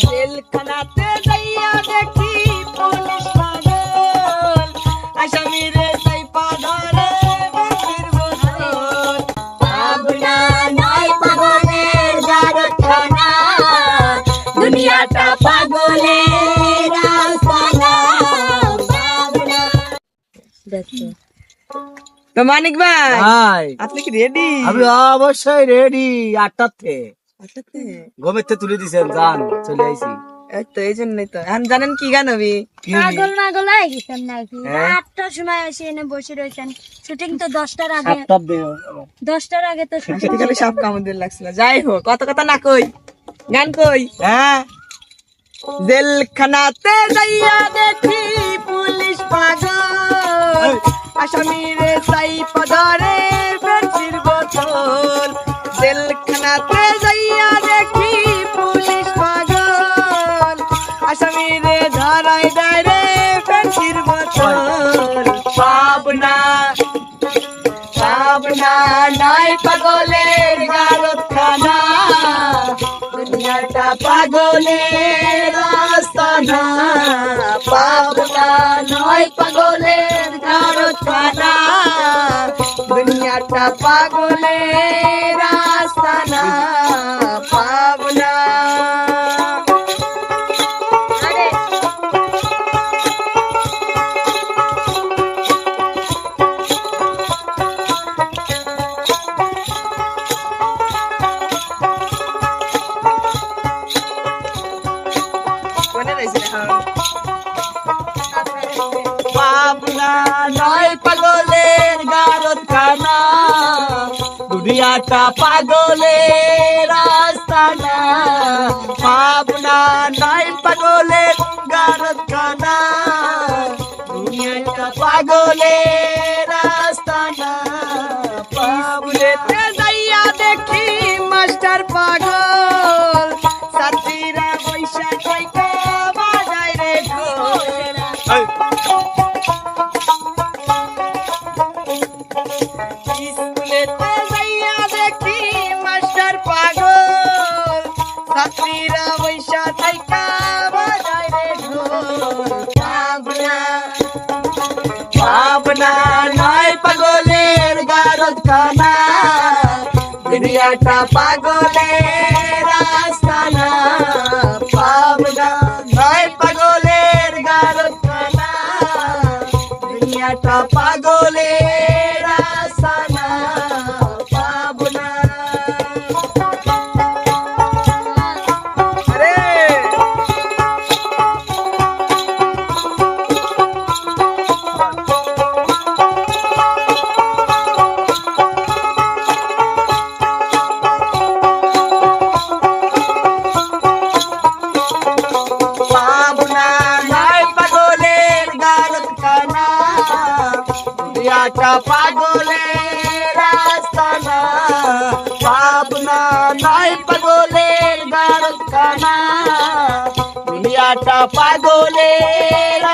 জেলখানাতে যাইয়া দেখি পুলিশ পাগল। আসামিরে সাইপা ধরে বাঁশির বোতল পাবনা নয় পাগলের গারখানা দুনিয়াটা পাগলের আস্তানা পাবনা তো মানিক ভাই আপনি কি রেডি আমি অবশ্যই রেডি আটটার ঘুমের তুলে দিছেন যান চলে আইছি। তো এই জন্যই তো। এখন জানেন কি গান হবে? পাগল মাগল হয়ে গেছেন নাকি? হ্যাঁ। আটটার সময় এসে এনে বসে রয়েছেন শুটিং তো দশটার আগে। দশটার আগে তো খালি সব কামড় লাগছিল। যাই হোক কত কথা না কই। গান কই? হ্যাঁ? জেলখানাতে যাইয়া দেখি পুলিশ পাগল। আসামিরে সাইপা ধরে বেশির বোতল জেলখানাতে আসামিরে ধরাই দেয় রে বেশির বোতল পাবনা পাবনা নয় পাগলের গারত খানা দুনিয়াটা পাগলের আস্তানা। পাবনা নয় পাগলের গারত দুনিয়াটা পাগলের আস্তানা। নয় পাগলের গারত খানা দুনিয়াটা পাগলের আস্তানা। পাবনা নয় পাগলের গারত খানা দুনিয়াটা পাগলের আস্তানা। পাবলেতে যাইয়া দেখি পাবনা নয় পাগলের গারদ খানা দুনিয়াটা পাগলের আস্তানা। পাবনা নয় পাগলের গারদ খানা দুনিয়াটা পাগলের খানা দুনিয়াটা পাগলের আস্তানা পাবনা নাই পাগলের গারত খানা দুনিয়াটা পাগলের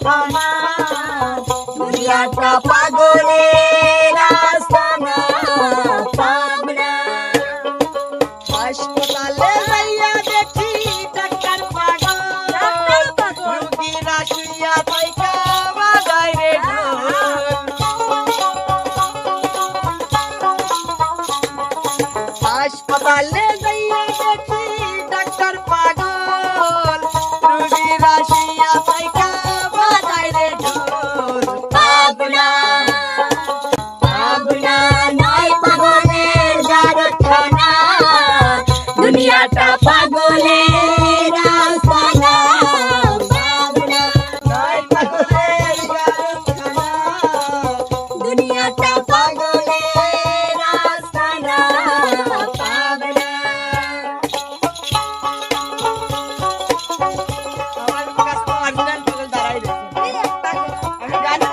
গারখানা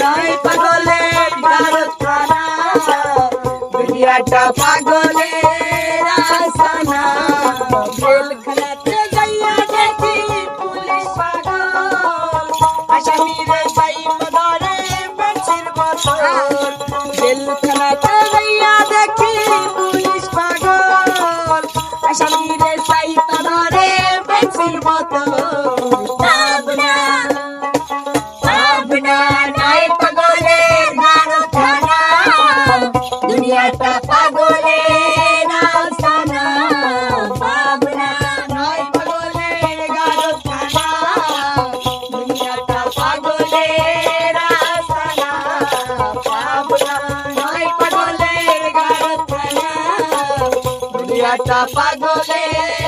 নয় পাগলের ভারত প্রাণা। দুনিয়াটা পাগলে একটা পাগলে